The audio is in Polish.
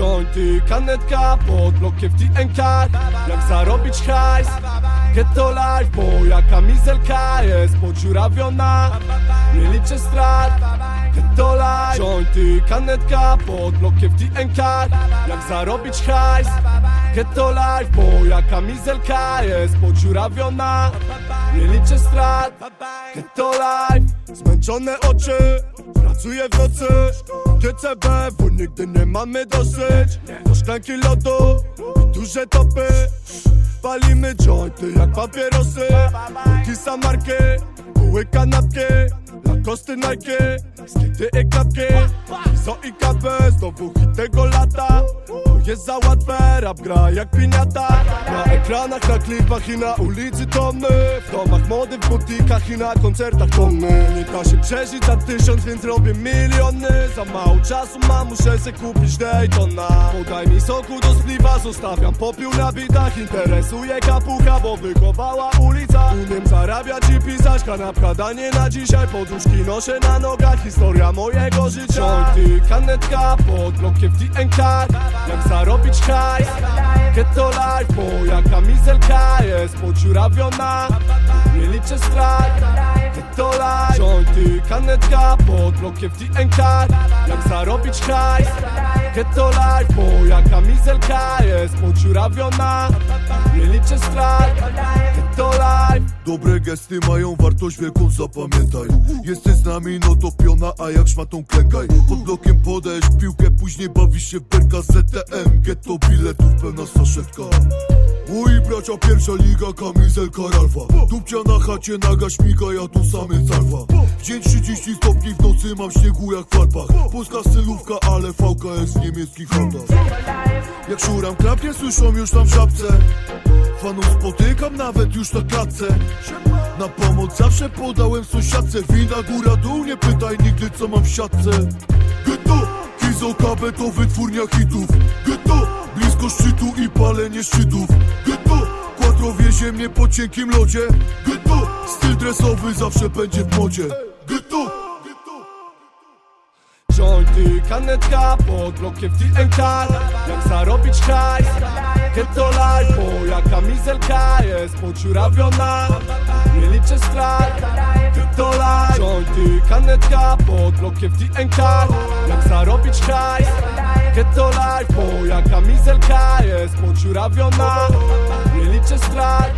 Jointy, kanetka pod blokiem TNK Jak zarobić hajs? Ghetto life, moja kamizelka jest podziurawiona. Nie liczę strat. Ghetto life. Jointy, kanetka pod blokiem TNK Jak zarobić hajs Ghetto life, moja kamizelka jest podziurawiona. Nie liczę strat. Ghetto life Zmęczone oczy. Pracuję w nocy. GCB, bo nigdy nie mamy dosyć. Do szklanki lodu i duże topy. Palimy jointy jak papierosy. Kisa marki, buły kanapki. Lakosty Nike, skity i klapki. Izo i KB, znowu hit tego lata. To jest za łatwe, rap gra jak piniata. Na ekranach, na klipach i na ulicy to my W domach mody, w butikach i na koncertach to my Nie da się przeżyć za tysiąc, więc robię miliony. Za mało czasu mam, muszę se kupić Daytona. Podaj mi soku do spliwa, zostawiam popiół na bitach. Interesuje kapucha, bo wychowała ulica. Umiem zarabiać i pisać, kanapka danie na dzisiaj. Poduszki noszę na nogach, historia mojego życia. Jointy, kanetka, pod blokiem w TNK Jak zarobić hajs Ghetto life, moja kamizelka jest podziurawiona. Nie liczę strat Ghetto life Jointy, kanetka, pod blokiem w TNK Jak zarobić hajs? Ghetto life, moja kamizelka jest podziurawiona. Nie liczę strat Ghetto life Dobre gesty mają wartość wielką, zapamiętaj. Jesteś z nami, no to piona, a jak szmatą klękaj. Pod blokiem podajesz piłkę, później bawisz się w berka ZTM Getto biletów, pełna saszetka. Moi bracia, pierwsza liga, kamizelka Ralfa. Dupcia na chacie, naga śmiga, ja tu samiec alfa W dzień 30 stopni, w nocy mam śniegu jak w Alpach Polska stylówka, ale VKS w niemieckich autach Jak szuram klapie, słyszą już tam w żabce. Fanów spotykam nawet już na klatce Na pomoc zawsze podałem sąsiadce. Wina góra dół, nie pytaj nigdy co mam w siatce. Ghetto, Kizo KB to wytwórnia hitów. Ghetto, blisko szczytu i palenie szczytów. Ghetto, Quattro wiezie mnie po cienkim lodzie. Ghetto, styl dresowy zawsze będzie w modzie. Ghetto, Jointy, kanetka, pod blokiem TNK Jak zarobić hajs? Ghetto life, moja kamizelka jest podziurawiona. Nie liczę strat Ghetto life Jointy, kanetka, pod blokiem TNK Jak zarobić hajs? Ghetto life, moja kamizelka jest podziurawiona. Nie liczę strat